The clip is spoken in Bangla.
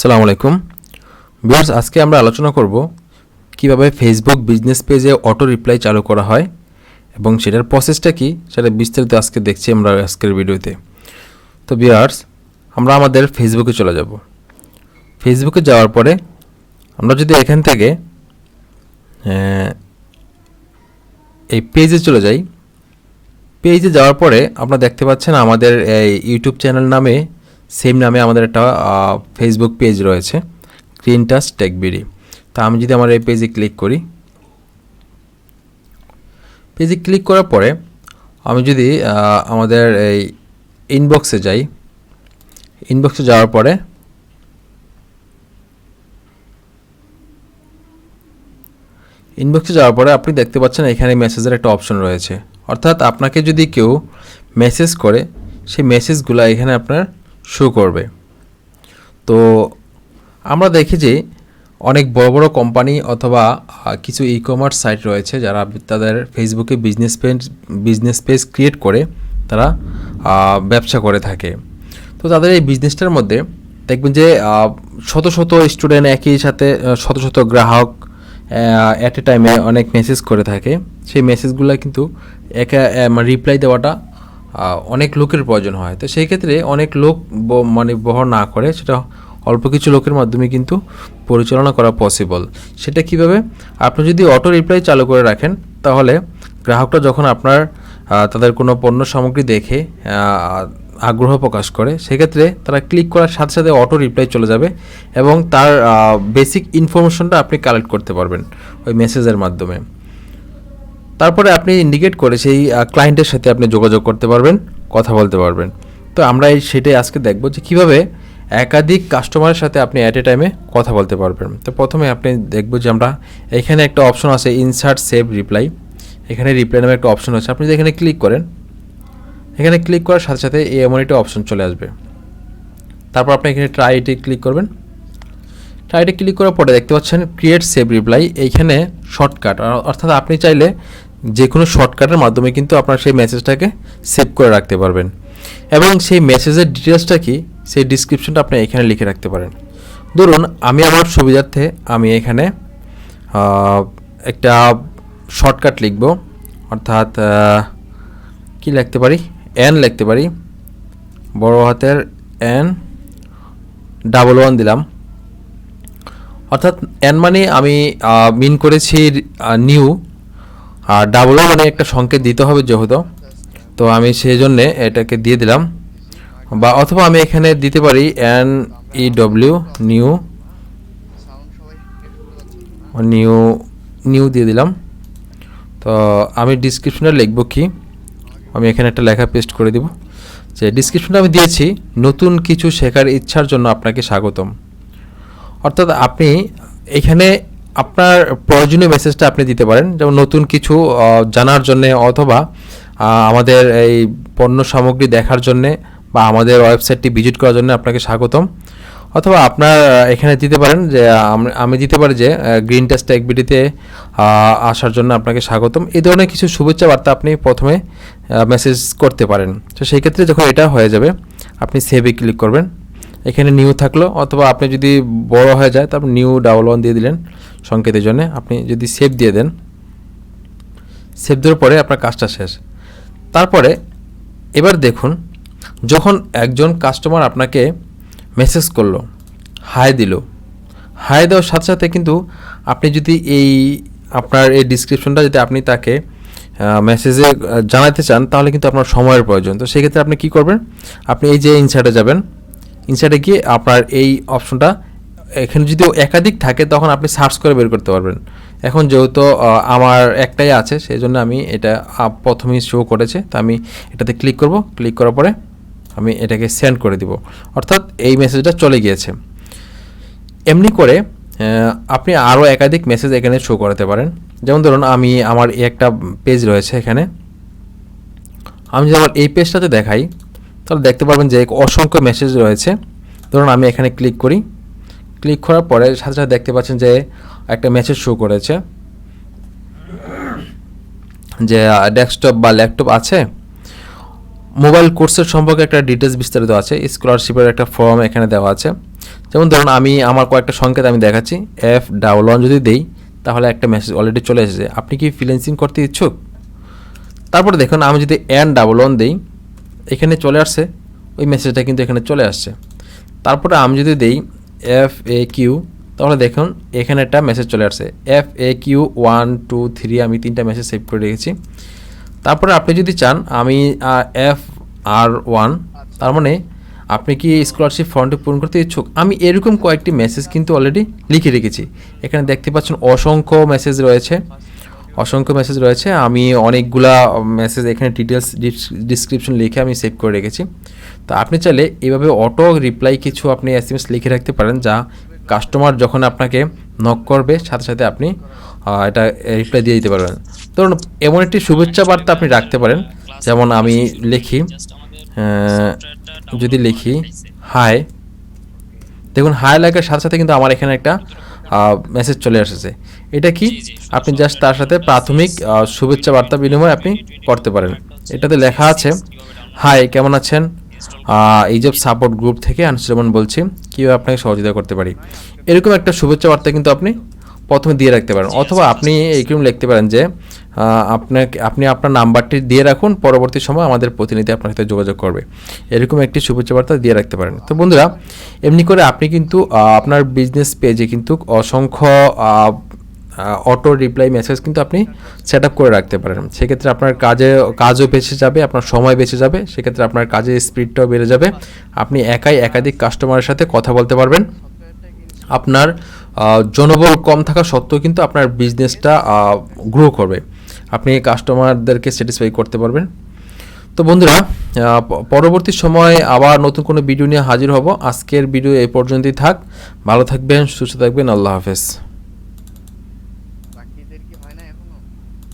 সালাম আলাইকুম। বিয়ার্স আজকে আমরা আলোচনা করব কীভাবে ফেসবুক বিজনেস পেজে অটো রিপ্লাই চালু করা হয় এবং সেটার প্রসেসটা কি, সেটা বিস্তারিত আজকে দেখছি আমরা আজকের ভিডিওতে। তো বিয়ার্স আমরা আমাদের ফেসবুকে চলে যাব। ফেসবুকে যাওয়ার পরে আমরা যদি এখান থেকে এই পেজে চলে যাই। পেজে যাওয়ার পরে আপনারা দেখতে পাচ্ছেন আমাদের এই ইউটিউব চ্যানেল নামে সেম নামে আমাদের একটা ফেসবুক পেজ রয়েছে গ্রিন টাচ টেকবিডি তা আমি যদি আমার এই পেজে ক্লিক করি পেজে ক্লিক করার পরে আমি যদি আমাদের এই ইনবক্সে যাই ইনবক্সে যাওয়ার পরে ইনবক্সে যাওয়ার পরে আপনি দেখতে পাচ্ছেন এখানে মেসেজের একটা অপশন রয়েছে। অর্থাৎ আপনাকে যদি কেউ মেসেজ করে, সেই মেসেজগুলো এখানে আপনার শো করবে। তো আমরা দেখি যে অনেক বড় বড় কোম্পানি অথবা কিছু ই কমার্স সাইট রয়েছে যারা তাদের ফেসবুকে business page business page create করে তারা ব্যবসা করে থাকে। তো তাদের এই বিজনেসটার মধ্যে দেখবেন যে শত শত স্টুডেন্ট একই সাথে শত শত গ্রাহক অ্যাট এ টাইমে অনেক মেসেজ করে থাকে। সেই মেসেজগুলো কিন্তু একা রিপ্লাই দেওয়াটা অনেক লোকের প্রয়োজন হয়। তো সেই ক্ষেত্রে অনেক লোক মানে বহর না করে সেটা অল্প কিছু লোকের মাধ্যমে কিন্তু পরিচালনা করা পসিবল সেটা কীভাবে? আপনি যদি অটো রিপ্লাই চালু করে রাখেন, তাহলে গ্রাহকরা যখন আপনার তাদের কোনো পণ্য সামগ্রী দেখে আগ্রহ প্রকাশ করে সেক্ষেত্রে তারা ক্লিক করার সাথে সাথে অটো রিপ্লাই চলে যাবে এবং তার বেসিক ইনফরমেশনটা আপনি কালেক্ট করতে পারবেন ওই মেসেজের মাধ্যমে। তারপরে আপনি ইন্ডিকেট করে সেই ক্লায়েন্টের সাথে আপনি যোগাযোগ করতে পারবেন, কথা বলতে পারবেন। তো আমরা এই সেটাই আজকে দেখব যে কীভাবে একাধিক কাস্টমারের সাথে আপনি অ্যাট এ টাইমে কথা বলতে পারবেন। তো প্রথমে আপনি দেখব যে আমরা এখানে একটা অপশন আছে ইনসার্ট সেভ রিপ্লাই এখানে রিপ্লাই নামে একটা অপশন আছে। আপনি যদি এখানে ক্লিক করেন, এখানে ক্লিক করার সাথে সাথে এমন একটা অপশন চলে আসবে। তারপর আপনি এখানে ট্রাইটে ক্লিক করবেন। ট্রাইটে ক্লিক করার পরে দেখতে পাচ্ছেন ক্রিয়েট সেভ রিপ্লাই এইখানে শর্টকাট অর্থাৎ আপনি চাইলে যে কোনো শর্টকাটের মাধ্যমে কিন্তু আপনার সেই মেসেজটাকে সেভ করে রাখতে পারবেন। এবং সেই মেসেজের ডিটেলসটা কি? সেই ডিসক্রিপশনটা আপনি এখানে লিখে রাখতে পারেন। ধরুন, আমি আমার সুবিধার্থে আমি এখানে একটা শর্টকাট লিখব। অর্থাৎ কি লিখতে পারি? এন লিখতে পারি। বড় হাতের এন ডাবল ওয়ান দিলাম। অর্থাৎ এন মানে আমি মিন করেছি নিউ আর ডাবল মানে একটা সংকেত দিতে হবে যেহেতু। তো আমি সেই জন্যে এটাকে দিয়ে দিলাম। বা অথবা আমি এখানে দিতে পারি N E W new new new দিয়ে দিলাম। তো আমি ডিসক্রিপশনে লিখব কি? আমি এখানে একটা লেখা পেস্ট করে দিব। যে ডিসক্রিপশনটা আমি দিয়েছি, নতুন কিছু শেখার ইচ্ছার জন্য আপনাকে স্বাগতম। অর্থাৎ আপনি এখানে আপনার প্রয়োজনীয় মেসেজটা আপনি দিতে পারেন। যেমন নতুন কিছু জানার জন্যে অথবা আমাদের এই পণ্য সামগ্রী দেখার জন্যে বা আমাদের ওয়েবসাইটটি ভিজিট করার জন্য আপনাকে স্বাগতম। অথবা আপনার এখানে দিতে পারেন যে, আমি দিতে পারি যে গ্রিন টেস্ট অ্যাক্টিভিটিতে আসার জন্য আপনাকে স্বাগতম। এই ধরনের কিছু শুভেচ্ছা বার্তা আপনি প্রথমে মেসেজ করতে পারেন। তো সেই ক্ষেত্রে যখন এটা হয়ে যাবে, আপনি সেভে ক্লিক করবেন। এখানে নিউ থাকল, অথবা আপনি যদি বড় হয়ে যায়, তারপর নিউ ডাবল ওয়ান দিয়ে দিলেন। সংকেতের জন্য আপনি যদি সেভ দিয়ে দেন সেভ দেওয়ার পরে আপনার কাজটা শেষ। তারপরে এবার দেখুন, যখন একজন কাস্টমার আপনাকে মেসেজ করল হাই দিল হাই দেওয়ার সাথে সাথে কিন্তু আপনি যদি এই আপনার এই ডিসক্রিপশনটা যদি আপনি তাকে মেসেজে জানাতে চান, তাহলে কিন্তু আপনার সময়ের প্রয়োজন। তো সেক্ষেত্রে আপনি কি করবেন? আপনি এই যে ইনসার্টে যাবেন ইনসার্টে গিয়ে আপনার এই অপশনটা এখানে যদি একাধিক থাকে, তখন আপনি সার্চ করে বের করতে পারবেন। এখন যেহেতু আমার একটাই আছে সেই জন্য আমি এটা প্রথমেই শো করেছে। তো আমি এটাতে ক্লিক করব। ক্লিক করার পরে আমি এটাকে সেন্ড করে দিব। অর্থাৎ এই মেসেজটা চলে গিয়েছে। এমনি করে আপনি আরও একাধিক মেসেজ এখানে শো করাতে পারেন। যেমন ধরুন, আমি আমার একটা পেজ রয়েছে এখানে। আমি যদি আমার এই পেজটাতে দেখাই, তাহলে দেখতে পারবেন যে অসংখ্য মেসেজ রয়েছে। ধরুন, আমি এখানে ক্লিক করি। ক্লিক করার পরে সাথে সাথে দেখতে পাচ্ছেন যে একটা মেসেজ শো করেছে। যে ডেস্কটপ বা ল্যাপটপ আছে। মোবাইল কোর্সের সম্পর্কে একটা ডিটেলস বিস্তারিত আছে। স্কলারশিপের একটা ফর্ম এখানে দেওয়া আছে। যেমন ধরুন, আমি আমার কয়েকটা সংকেত আমি দেখাচ্ছি। এফ ডাবল ওয়ান যদি দেই, তাহলে একটা মেসেজ অলরেডি চলে এসেছে। আপনি কি ফ্রিল্যান্সিং করতে ইচ্ছুক? তারপরে দেখুন, আমি যদি ডাবল ওয়ান দিই, এখানে চলে আসছে। ওই মেসেজটা কিন্তু এখানে চলে আসছে। তারপরে আমি যদি দেই এফ এ কিউ তাহলে দেখুন, এখানে একটা মেসেজ চলে আসছে। F A Q one two three আমি তিনটা মেসেজ সেভ করে রেখেছি। তারপরে আপনি যদি চান, আমি এফ আর ওয়ান তার মানে আপনি কি স্কলারশিপ ফর্মটি পূরণ করতে ইচ্ছুক? আমি এরকম কয়েকটি মেসেজ কিন্তু অলরেডি লিখে রেখেছি। এখানে দেখতে পাচ্ছেন, অসংখ্য মেসেজ রয়েছে। অসংখ্য মেসেজ রয়েছে। আমি অনেকগুলা মেসেজ এখানে ডিটেলস ডিসক্রিপশন লিখে আমি সেভ করে রেখেছি। তো আপনি চাইলে এভাবে অটো রিপ্লাই কিছু আপনি এস এম এস লিখে রাখতে পারেন যা কাস্টমার যখন আপনাকে নক করবে, সাথে সাথে আপনি এটা রিপ্লাই দিয়ে দিতে পারবেন। ধরুন, এমন একটি শুভেচ্ছা বার্তা আপনি রাখতে পারেন। যেমন আমি লিখি যদি লিখি হাই দেখুন হাই লেখার সাথে সাথে কিন্তু আমার এখানে একটা মেসেজ চলে এসেছে। এটা কি? আপনি জাস্ট তার সাথে প্রাথমিক শুভেচ্ছা বার্তা বিনিময় আপনি করতে পারেন। এটাতে লেখা আছে হাই কেমন আছেন? এই যে সাপোর্ট গ্রুপ থেকে আনসুরমান বলছি কীভাবে আপনাকে সহযোগিতা করতে পারি? এরকম একটা শুভেচ্ছা বার্তা কিন্তু আপনি প্রথমে দিয়ে রাখতে পারেন। অথবা আপনি এইরকম লিখতে পারেন যে আপনাকে আপনি আপনার নাম্বারটি দিয়ে রাখুন পরবর্তী সময় আমাদের প্রতিনিধি আপনার সাথে যোগাযোগ করবে। এরকম একটি শুভেচ্ছা বার্তা দিয়ে রাখতে পারেন। তো বন্ধুরা এমনি করে আপনি কিন্তু আপনার বিজনেস পেজে কিন্তু অসংখ্য অটো রিপ্লাই মেসেজ কিন্তু আপনি সেট আপ করে রাখতে পারেন। সেক্ষেত্রে আপনার কাজে, কাজও বেঁচে যাবে, আপনার সময় বেঁচে যাবে, সেক্ষেত্রে আপনার কাজের স্পিডটাও বেড়ে যাবে। আপনি একাই একাধিক কাস্টমারের সাথে কথা বলতে পারবেন। আপনার জনবল কম থাকা সত্ত্বেও কিন্তু আপনার বিজনেসটা গ্রো করবে। আপনি কাস্টমারদেরকে স্যাটিসফাই করতে পারবেন। তো বন্ধুরা পরবর্তী সময় আবার নতুন কোনো ভিডিও নিয়ে হাজির হব। আজকের ভিডিও এই পর্যন্তই থাক। ভালো থাকবেন, সুস্থ থাকবেন। আল্লাহ হাফেজ।